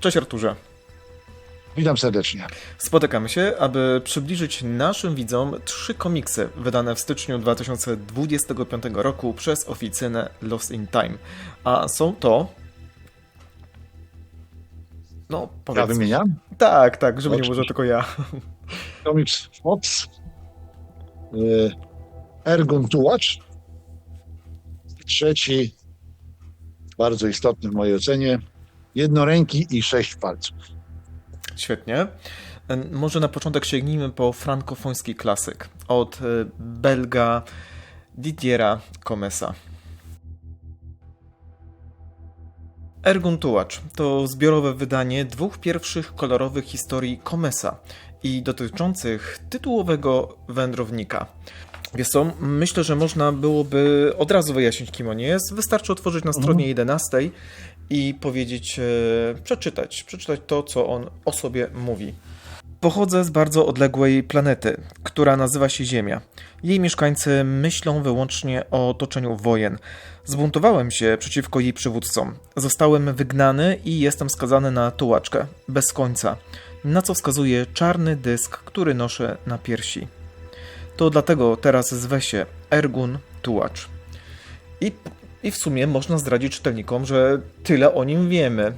Cześć Arturze. Witam serdecznie. Spotykamy się, aby przybliżyć naszym widzom trzy komiksy wydane w styczniu 2025 roku przez oficynę Lost in Time. A są to. No, powiedz. Ja wymieniam. Tak, tak, żeby nie Oczywiście. było, że tylko ja. Komiks Fox. y, Ergun Tułacz. Trzeci, bardzo istotny w mojej ocenie, jednoręki i sześć palców. Świetnie. Może na początek sięgnijmy po frankofoński klasyk od e, Belga Didiera Comesa. Ergun Tułacz to zbiorowe wydanie dwóch pierwszych kolorowych historii Comesa i dotyczących tytułowego wędrownika. Wiesz co, myślę, że można byłoby od razu wyjaśnić, kim on jest. Wystarczy otworzyć na stronie 11 i powiedzieć, e, przeczytać, przeczytać to, co on o sobie mówi. Pochodzę z bardzo odległej planety, która nazywa się Ziemia. Jej mieszkańcy myślą wyłącznie o toczeniu wojen. Zbuntowałem się przeciwko jej przywódcom. Zostałem wygnany i jestem skazany na tułaczkę, bez końca, na co wskazuje czarny dysk, który noszę na piersi. To dlatego teraz zwę się Ergun Tułacz. I, I w sumie można zdradzić czytelnikom, że tyle o nim wiemy.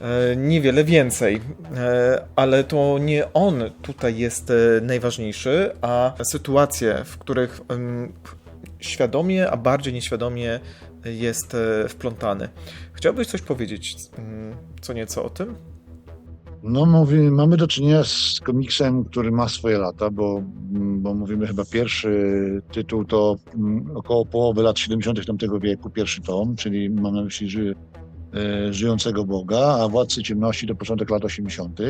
E, Niewiele więcej, E, ale to nie on tutaj jest e, najważniejszy, a sytuacje, w których świadomie, a bardziej nieświadomie jest wplątany. Chciałbyś coś powiedzieć mm, co nieco o tym? No, mamy do czynienia z komiksem, który ma swoje lata, bo, bo mówimy chyba pierwszy tytuł to mm, około połowy lat 70. tamtego wieku, pierwszy tom, czyli mam na myśli ży, e, żyjącego Boga, a Władcy Ciemności to początek lat 80.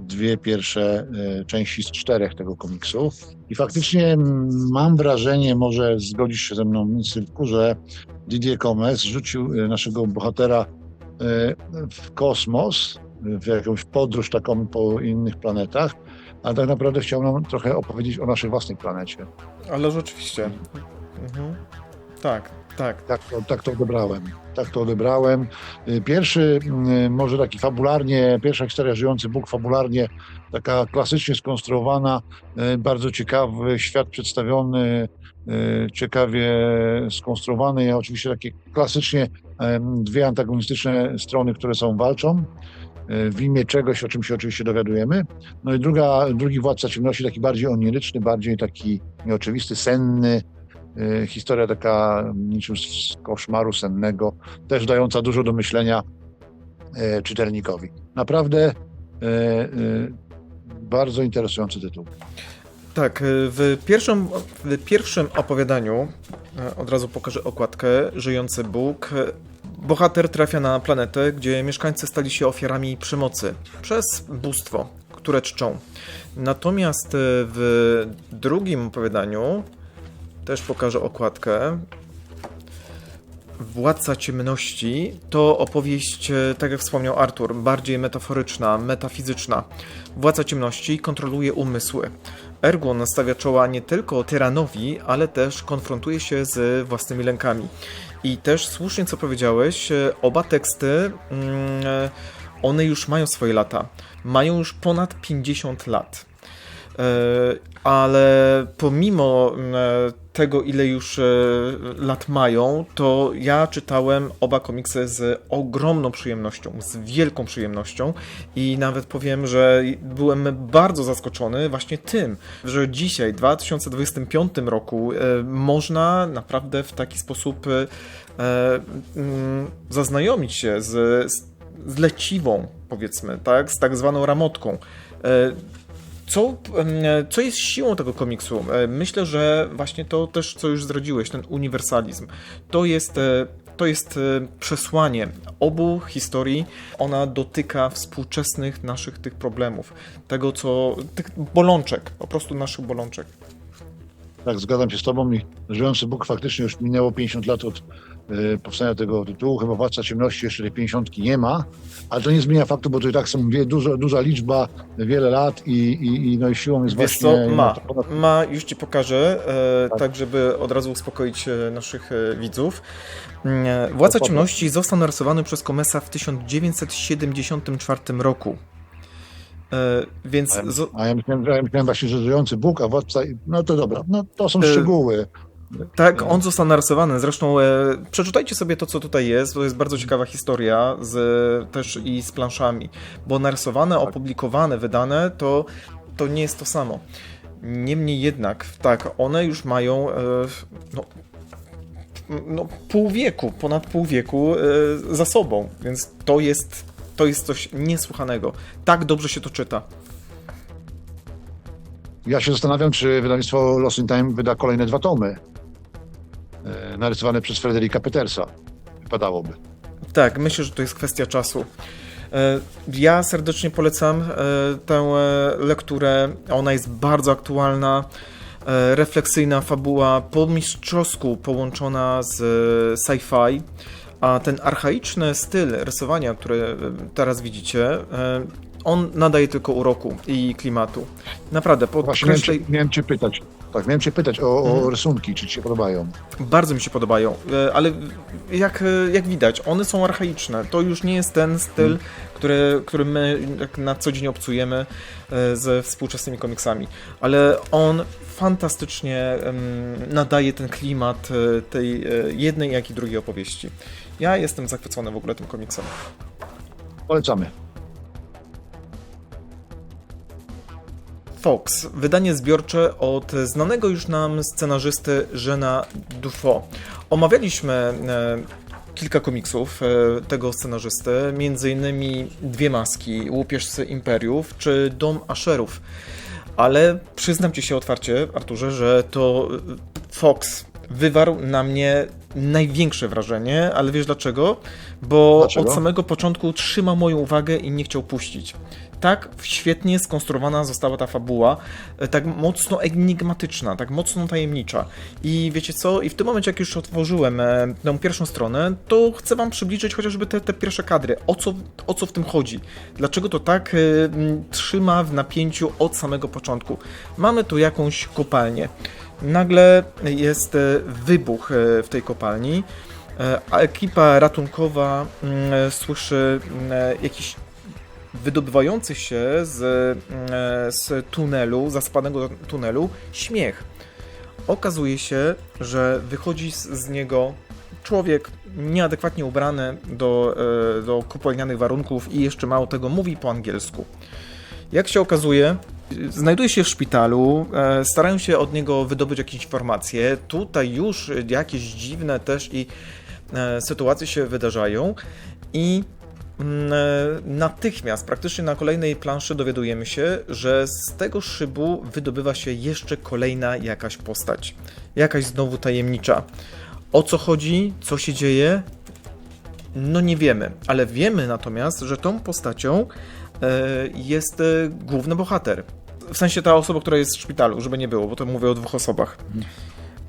Dwie pierwsze e, części z czterech tego komiksu. I faktycznie mm, mam wrażenie, może zgodzisz się ze mną, Sylwku, że Didier Comes rzucił e, naszego bohatera w kosmos, w jakąś podróż taką po innych planetach, ale tak naprawdę chciał nam trochę opowiedzieć o naszej własnej planecie. Ale rzeczywiście. Mhm. Tak, tak. Tak to, tak to odebrałem. Tak to odebrałem. Y, Pierwszy, y, może taki fabularnie, pierwsza historia Żyjący Bóg, fabularnie taka klasycznie skonstruowana, y, bardzo ciekawy świat przedstawiony, ciekawie skonstruowany. Ja oczywiście takie klasycznie dwie antagonistyczne strony, które są walczą w imię czegoś, o czym się oczywiście dowiadujemy. No i druga, drugi Władca Ciemności, taki bardziej oniryczny, bardziej taki nieoczywisty, senny, Y, Historia taka niczym z koszmaru sennego, też dająca dużo do myślenia e, czytelnikowi. Naprawdę e, e, bardzo interesujący tytuł. Tak, w pierwszym, w pierwszym opowiadaniu, e, od razu pokażę okładkę, Żyjący Bóg, e, bohater trafia na planetę, gdzie mieszkańcy stali się ofiarami przemocy przez bóstwo, które czczą. Natomiast e, w drugim opowiadaniu, też pokażę okładkę, Władca Ciemności to opowieść, e, tak jak wspomniał Artur, bardziej metaforyczna, metafizyczna. Władca Ciemności kontroluje umysły. Ergon stawia czoła nie tylko tyranowi, ale też konfrontuje się z własnymi lękami. I też słusznie co powiedziałeś, e, oba teksty, mm, e, one już mają swoje lata. Mają już ponad 50 lat. E, Ale pomimo e, tego, ile już e, lat mają, to ja czytałem oba komiksy z ogromną przyjemnością, z wielką przyjemnością i nawet powiem, że byłem bardzo zaskoczony właśnie tym, że dzisiaj, w 2025 roku, można naprawdę w taki sposób mm, zaznajomić się z, z leciwą, powiedzmy, tak, z tak zwaną ramotką. Co, co jest siłą tego komiksu? E, Myślę, że właśnie to też, co już zdradziłeś, ten uniwersalizm. To jest, e, to jest e, przesłanie obu historii. Ona dotyka współczesnych naszych tych problemów. Tego, co. tych bolączek, po prostu naszych bolączek. Tak, zgadzam się z Tobą i Żyjący Bóg faktycznie już minęło 50 lat od powstania tego tytułu. Chyba Władca Ciemności jeszcze tej 50 nie ma, ale to nie zmienia faktu, bo to i tak są wie, dużo, duża liczba, wiele lat i, i, i, no i siłą jest Wiesz właśnie... co, ma, to ponad- ma, już ci pokażę, e, tak. Tak. żeby od razu uspokoić e, naszych e, widzów. Mm, Władca Dokładnie. Ciemności został narysowany przez Komesa w 1974 roku. Więc A ja- A ja myślałem, ja myślałem właśnie, że żyjący Bóg, a władca... No to dobra, no to są Y, szczegóły. Tak, on został narysowany. Zresztą e, przeczytajcie sobie to, co tutaj jest. To jest bardzo ciekawa historia z, też i z planszami, bo narysowane, Tak. opublikowane, wydane to, to nie jest to samo. Niemniej jednak, tak, one już mają e, no, no, pół wieku, ponad pół wieku e, za sobą, więc to jest, to jest coś niesłychanego. Tak dobrze się to czyta. Ja się zastanawiam, czy wydawnictwo Lost in Time wyda kolejne dwa tomy narysowane przez Frederika Petersa. Wypadałoby. Tak, myślę, że to jest kwestia czasu. E, Ja serdecznie polecam e, tę e, lekturę. Ona jest bardzo aktualna, refleksyjna fabuła, po mistrzowsku połączona z sci-fi. A ten archaiczny styl rysowania, który teraz widzicie, on nadaje tylko uroku i klimatu. Naprawdę, po Właśnie miałem miałem cię pytać. Tak, miałem cię pytać o, Mhm. o rysunki, czy ci się podobają. Bardzo mi się podobają, e, ale jak, e, jak widać, one są archaiczne. To już nie jest ten styl, który, który my na co dzień obcujemy e, ze współczesnymi komiksami. Ale on fantastycznie nadaje ten klimat tej jednej, jak i drugiej opowieści. Ja jestem zachwycony w ogóle tym komiksem. Polecamy. Fox, wydanie zbiorcze od znanego już nam scenarzysty Żena Dufo. Omawialiśmy e, kilka komiksów e, tego scenarzysty, innymi Dwie Maski, Łupieżcy Imperiów czy Dom Asherów. Ale przyznam ci się otwarcie, Arturze, że to e, Fox wywarł na mnie największe wrażenie, ale wiesz dlaczego? Bo Dlaczego? od samego początku trzymał moją uwagę i nie chciał puścić. Tak świetnie skonstruowana została ta fabuła, e, tak mocno enigmatyczna, tak mocno tajemnicza. I wiecie co? I w tym momencie, jak już otworzyłem e, tę pierwszą stronę, to chcę wam przybliżyć chociażby te, te pierwsze kadry. O co, o co w tym chodzi? Dlaczego to tak m, trzyma w napięciu od samego początku? Mamy tu jakąś kopalnię. Nagle jest wybuch w tej kopalni, a ekipa ratunkowa mm, e, słyszy mm, e, jakiś wydobywający się z, e, z tunelu, zaspanego tunelu, śmiech. Okazuje się, że wychodzi z, niego człowiek nieadekwatnie ubrany do, e, do kopalnianych warunków i jeszcze mało tego mówi po angielsku. Jak się okazuje, znajduje się w szpitalu, e, starają się od niego wydobyć jakieś informacje. Tutaj już jakieś dziwne też i e, sytuacje się wydarzają i mm, e, natychmiast, praktycznie na kolejnej planszy dowiadujemy się, że z tego szybu wydobywa się jeszcze kolejna jakaś postać. Jakaś znowu tajemnicza. O co chodzi? Co się dzieje? No nie wiemy, ale wiemy natomiast, że tą postacią e, jest e, główny bohater. W sensie ta osoba, która jest w szpitalu, żeby nie było, bo to mówię o dwóch osobach.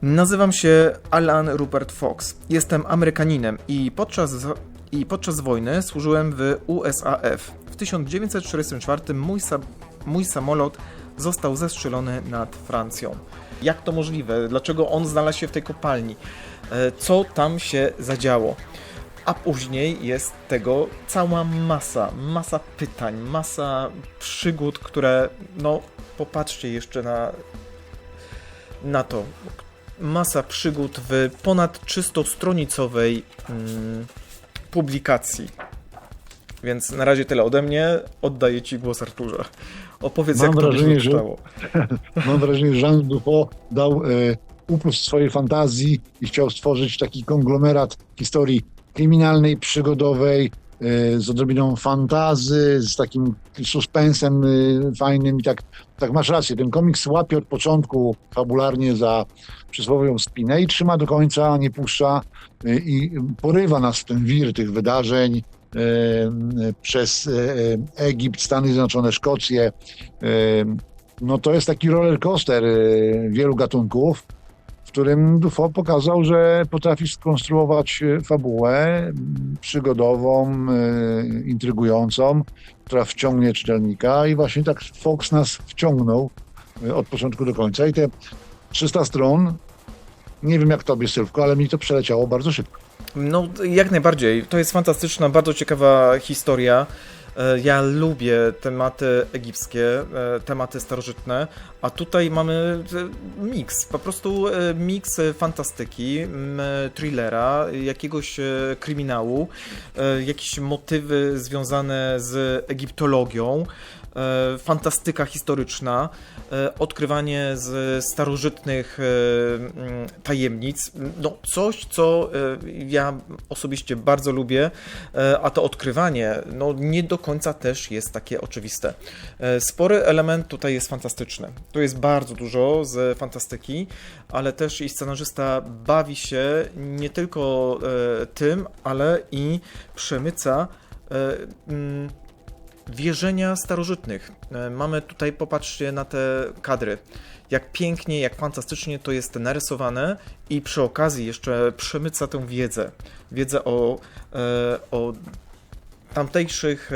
Nazywam się Alan Rupert Fox. Jestem Amerykaninem i podczas, i podczas wojny służyłem w USAF. W 1944 mój, sa, mój samolot został zestrzelony nad Francją. Jak to możliwe? Dlaczego on znalazł się w tej kopalni? E, Co tam się zadziało? A później jest tego cała masa, masa pytań, masa przygód, które, no, popatrzcie jeszcze na, na to. Masa przygód w ponad 300-stronicowej mm, publikacji. Więc na razie tyle ode mnie. Oddaję Ci głos, Arturze. Opowiedz, Mam jak to wrażenie, się że- czytało. Mam wrażenie, że Jean Dupont dał e, upust swojej fantazji i chciał stworzyć taki konglomerat historii kryminalnej, przygodowej, z odrobiną fantazy, z takim suspensem e, fajnym i tak, tak masz rację, ten komiks łapie od początku fabularnie za przysłowiową spinę i trzyma do końca, nie puszcza e, i porywa nas w ten wir tych wydarzeń przez Egipt, Stany Zjednoczone, Szkocję, no to jest taki roller coaster wielu gatunków, którym Dufo pokazał, że potrafi skonstruować e, fabułę przygodową, e, intrygującą, która wciągnie czytelnika i właśnie tak Fox nas wciągnął e, od początku do końca i te 300 stron, nie wiem jak tobie Sylwko, ale mi to przeleciało bardzo szybko. No, jak najbardziej. To jest fantastyczna, bardzo ciekawa historia. E, Ja lubię tematy egipskie, e, tematy starożytne, a tutaj mamy e, miks, po prostu miks fantastyki, thrillera, jakiegoś kryminału, jakieś motywy związane z egiptologią, fantastyka historyczna, e, odkrywanie z starożytnych e, mm, tajemnic. No, coś, co e, ja osobiście bardzo lubię, e, a to odkrywanie no, nie do końca też jest takie oczywiste. E, Spory element tutaj jest fantastyczny. Tu jest bardzo dużo z fantastyki, ale też i scenarzysta bawi się nie tylko e, tym, ale i przemyca e, mm, wierzenia starożytnych. E, Mamy tutaj, popatrzcie na te kadry. Jak pięknie, jak fantastycznie to jest narysowane i przy okazji jeszcze przemyca tę wiedzę. Wiedzę o, e, o tamtejszych, e,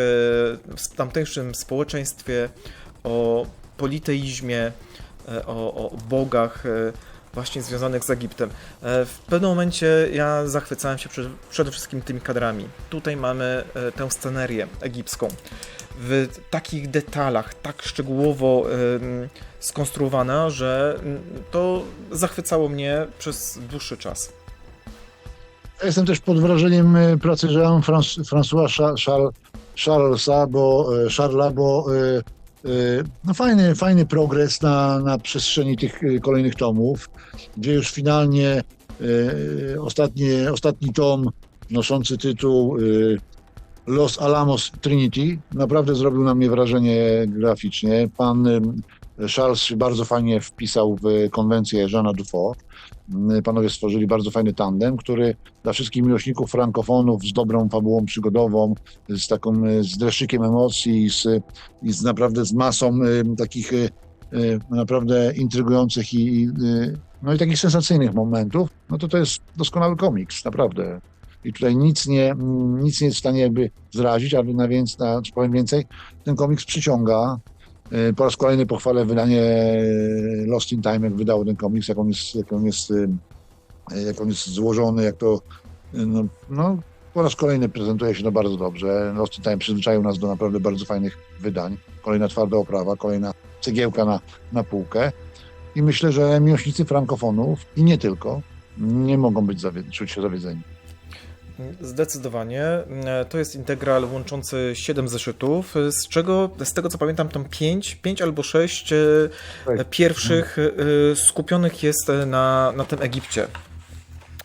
w tamtejszym społeczeństwie, o politeizmie, o, o bogach właśnie związanych z Egiptem. W pewnym momencie ja zachwycałem się przede, wszystkim tymi kadrami. Tutaj mamy tę scenerię egipską w takich detalach, tak szczegółowo skonstruowana, że mm, to zachwycało mnie przez dłuższy czas. Jestem też pod wrażeniem e, pracy Jean-François Char- Charlesa, bo, e, Charlesa, bo e, no fajny, fajny progres na, na przestrzeni tych kolejnych tomów, gdzie już finalnie ostatnie, ostatni tom noszący tytuł Los Alamos Trinity naprawdę zrobił na mnie wrażenie graficznie. Pan Charles bardzo fajnie wpisał w konwencję Jeana Dufault. Panowie stworzyli bardzo fajny tandem, który dla wszystkich miłośników frankofonów z dobrą fabułą przygodową, z taką e, z dreszczykiem emocji z, i z naprawdę z masą e, takich e, naprawdę intrygujących i, no i takich sensacyjnych momentów, no to to jest doskonały komiks, naprawdę. I tutaj nic nie, nic nie jest w stanie jakby zrazić, ale na więc, na, powiem więcej, ten komiks przyciąga. E, Po raz kolejny pochwalę wydanie Lost in Time, jak wydało ten komiks, jak on jest, jak on jest, e, jak on jest złożony, jak to e, no, no, po raz kolejny prezentuje się to bardzo dobrze. Lost in Time przyzwyczaił nas do naprawdę bardzo fajnych wydań. Kolejna twarda oprawa, kolejna cegiełka na, na półkę. I myślę, że miłośnicy frankofonów i nie tylko nie mogą być zawie- czuć się zawiedzeni. Zdecydowanie. E, To jest integral łączący 7 zeszytów, e, z czego, z tego co pamiętam, tam 5, 5 albo 6 Tak. pierwszych e, skupionych jest e, na, na tym Egipcie.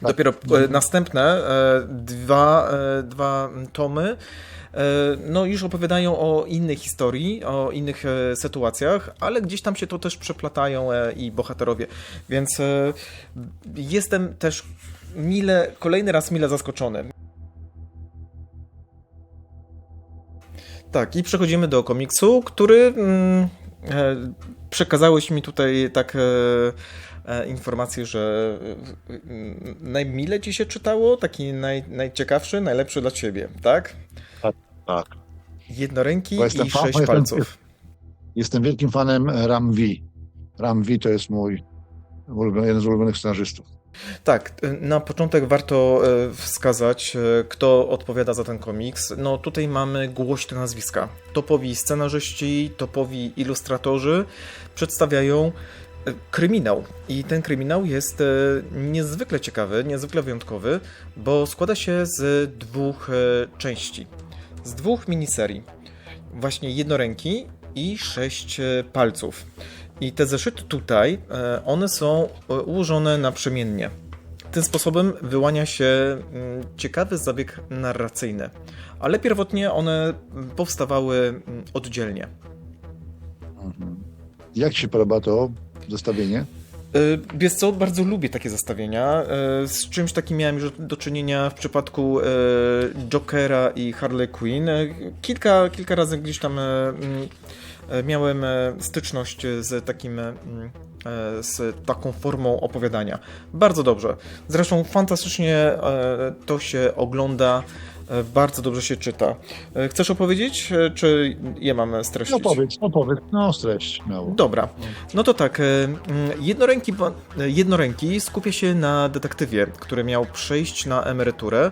Dopiero e, Mhm. następne e, dwa, e, dwa tomy e, no już opowiadają o innej historii, o innych e, sytuacjach, ale gdzieś tam się to też przeplatają e, i bohaterowie. Więc e, jestem też mile, kolejny raz mile zaskoczony. Tak, i przechodzimy do komiksu, który mm, e, przekazałeś mi tutaj tak e, e, informację, że e, mm, najmile ci się czytało, taki naj, najciekawszy, najlepszy dla ciebie, tak? Tak. Jednoręki Bo jestem i fan- sześć bo jestem- palców. Jestem wielkim fanem Ram V. Ram V to jest mój jeden z ulubionych scenarzystów. Tak, na początek warto e, wskazać, e, kto odpowiada za ten komiks. No tutaj mamy głośne nazwiska. Topowi scenarzyści, topowi ilustratorzy przedstawiają e, kryminał. I ten kryminał jest niezwykle ciekawy, niezwykle wyjątkowy, bo składa się z dwóch części. Z dwóch miniserii. Właśnie jednoręki i sześć palców. I te zeszyty tutaj, e, one są e, ułożone naprzemiennie. Tym sposobem wyłania się mm, ciekawy zabieg narracyjny, ale pierwotnie one powstawały mm, oddzielnie. Jak Ci się podoba to zestawienie? E, Wiesz co, bardzo lubię takie zestawienia. Z czymś takim miałem już do czynienia w przypadku Jokera i Harley Quinn. Kilka, kilka razy gdzieś tam mm, miałem e, styczność z takim mm, e, z taką formą opowiadania. Bardzo dobrze. Zresztą fantastycznie e, to się ogląda, e, bardzo dobrze się czyta. E, Chcesz opowiedzieć, e, czy je mamy streścić? No powiedz, no powiedz, no streść miało. Dobra, no to tak. e, mm, Jednoręki, e, jednoręki skupia się na detektywie, który miał przejść na emeryturę.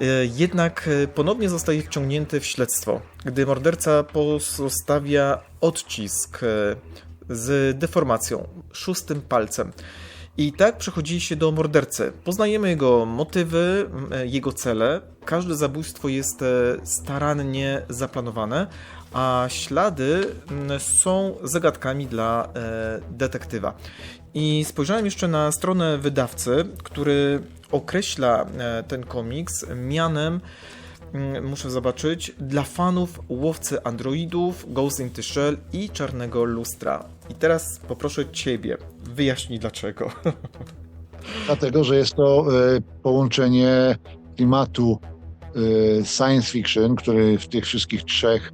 E, Jednak e, ponownie zostaje wciągnięty w śledztwo, gdy morderca pozostawia odcisk e, z deformacją, szóstym palcem. I tak przechodzi się do mordercy. Poznajemy jego motywy, jego cele. Każde zabójstwo jest starannie zaplanowane, a ślady są zagadkami dla detektywa. I spojrzałem jeszcze na stronę wydawcy, który określa e, ten komiks mianem mm, muszę zobaczyć, dla fanów Łowcy Androidów, Ghost in the Shell i Czarnego Lustra. I teraz poproszę Ciebie, wyjaśnij dlaczego. Dlatego, że jest to e, połączenie klimatu e, science fiction, który w tych wszystkich trzech,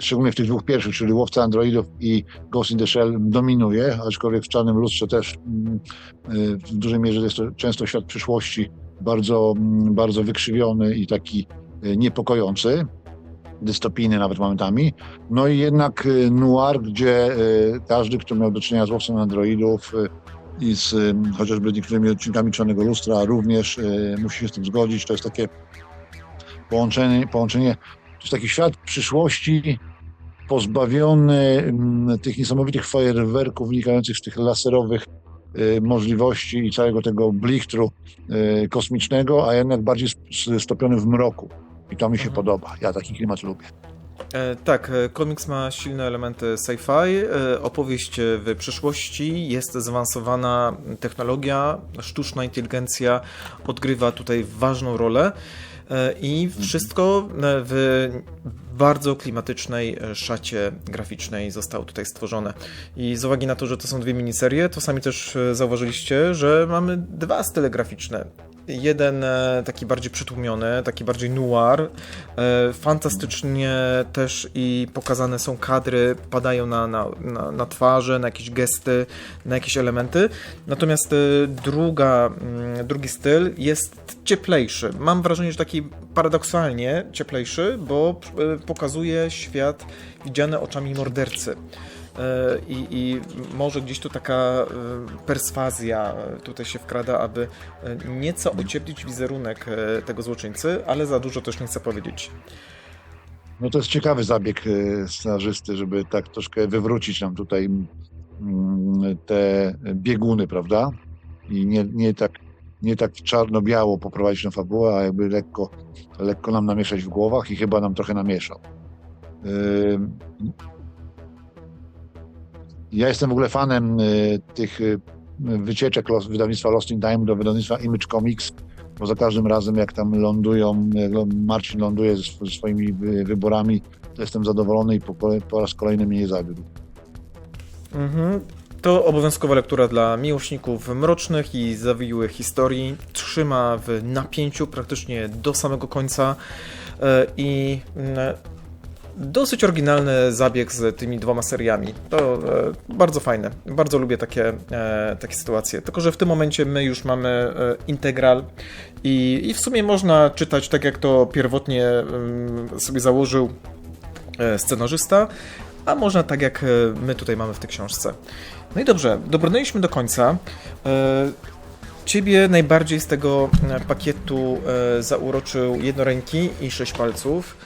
szczególnie w tych dwóch pierwszych, czyli Łowca Androidów i Ghost in the Shell dominuje, aczkolwiek w Czarnym Lustrze też mm, e, w dużej mierze jest to często świat przyszłości bardzo, mm, bardzo wykrzywiony i taki e, niepokojący, dystopijny nawet momentami. No i jednak noir, gdzie każdy, kto miał do czynienia z Łowcą Androidów, i z ym, chociażby niektórymi odcinkami Czarnego Lustra również y, musi się z tym zgodzić. To jest takie połączenie, połączenie to jest taki świat przyszłości pozbawiony ym, tych niesamowitych fajerwerków wynikających z tych laserowych y, możliwości i całego tego blichtru y, kosmicznego, a jednak bardziej stopiony w mroku. I to mi się Mhm. podoba. Ja taki klimat lubię. E, tak, e, komiks ma silne elementy sci-fi, e, opowieść e, w przyszłości, jest zaawansowana technologia, sztuczna inteligencja odgrywa tutaj ważną rolę i wszystko e, w bardzo klimatycznej e, szacie graficznej zostało tutaj stworzone. I z uwagi na to, że to są dwie miniserie, to sami też e, zauważyliście, że mamy dwa style graficzne. Jeden e, taki bardziej przytłumiony, taki bardziej noir. E, Fantastycznie też i pokazane są kadry, padają na, na, na, na twarze, na jakieś gesty, na jakieś elementy. Natomiast e, druga, mm, drugi styl jest cieplejszy. Mam wrażenie, że taki paradoksalnie cieplejszy, bo pokazuje świat widziany oczami mordercy. E, I, I może gdzieś tu taka e, perswazja e, tutaj się wkrada, aby nieco ocieplić wizerunek tego złoczyńcy, ale za dużo też nie chcę powiedzieć. No to jest ciekawy zabieg scenarzysty, żeby tak troszkę wywrócić nam tutaj mm, te bieguny, prawda? I nie, nie tak nie tak czarno-biało poprowadzić na fabułę, a jakby lekko, lekko nam namieszać w głowach i chyba nam trochę namieszał. Ym, Ja jestem w ogóle fanem y, tych y, wycieczek wydawnictwa Lost in Time do wydawnictwa Image Comics, bo za każdym razem jak tam lądują, jak Marcin ląduje ze sw- swoimi wy- wyborami, to jestem zadowolony i po, po raz kolejny mnie nie zawiódł. Mhm. To obowiązkowa lektura dla miłośników mrocznych i zawiłych historii. Trzyma w napięciu praktycznie do samego końca e, i mm, dosyć oryginalny zabieg z tymi dwoma seriami. To e, bardzo fajne. Bardzo lubię takie, e, takie sytuacje. Tylko, że w tym momencie my już mamy e, integral i, i w sumie można czytać tak, jak to pierwotnie sobie założył scenarzysta, a można tak, jak my tutaj mamy w tej książce. No i dobrze, dobrnęliśmy do końca. Ciebie najbardziej z tego pakietu zauroczył jednoręki i sześć palców.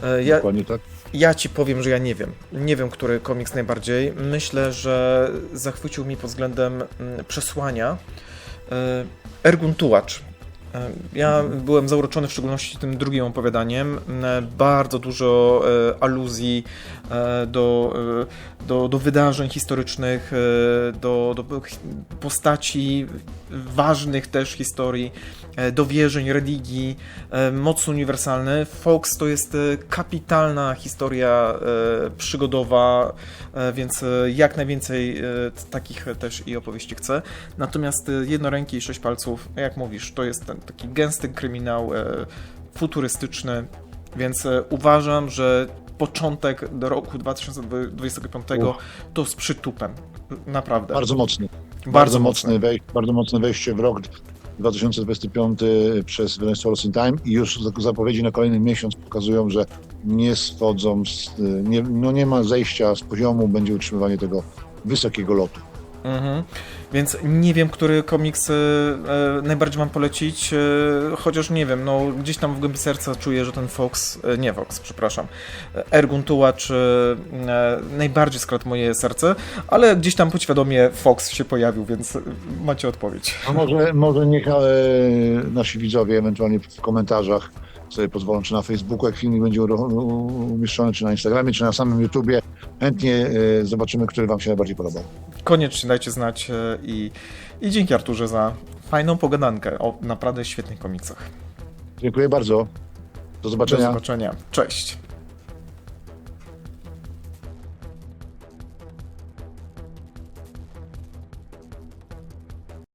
Tak, E, ja- dokładnie tak. Ja ci powiem, że ja nie wiem. Nie wiem, który komiks najbardziej. Myślę, że zachwycił mi pod względem mm, przesłania e, Ergun Tułacz. E, Ja byłem zauroczony w szczególności tym drugim opowiadaniem. Bardzo dużo aluzji do, do, do wydarzeń historycznych, e, do, do postaci ważnych też historii, e, do wierzeń, religii, e, mocno uniwersalny. Fox to jest kapitalna historia przygodowa, więc jak najwięcej takich też i opowieści chcę. Natomiast jednoręki i sześć palców, jak mówisz, to jest ten taki gęsty kryminał futurystyczny, więc uważam, że początek do roku 2025 Uch. to z przytupem. Naprawdę. Bardzo mocny. Bardzo mocny wejś, bardzo mocne wejście w rok 2025 przez Venezuela in Time i już zapowiedzi na kolejny miesiąc pokazują, że nie schodzą, z, nie, no nie ma zejścia z poziomu, będzie utrzymywanie tego wysokiego lotu. Mhm. Więc nie wiem, który komiks e, e, najbardziej mam polecić, e, chociaż nie wiem, no gdzieś tam w głębi serca czuję, że ten Fox, e, nie Fox, przepraszam, e, Ergun Tułacz e, najbardziej skradł moje serce, ale gdzieś tam podświadomie Fox się pojawił, więc macie odpowiedź. A może, może niech nasi widzowie ewentualnie w komentarzach sobie pozwolą, czy na Facebooku, jak filmik będzie umieszczony, czy na Instagramie, czy na samym YouTubie. Chętnie e, zobaczymy, który Wam się najbardziej podobał. Koniecznie dajcie znać e, i, i dzięki Arturze za fajną pogadankę o naprawdę świetnych komiksach. Dziękuję bardzo. Do Do zobaczenia. zobaczenia. Cześć.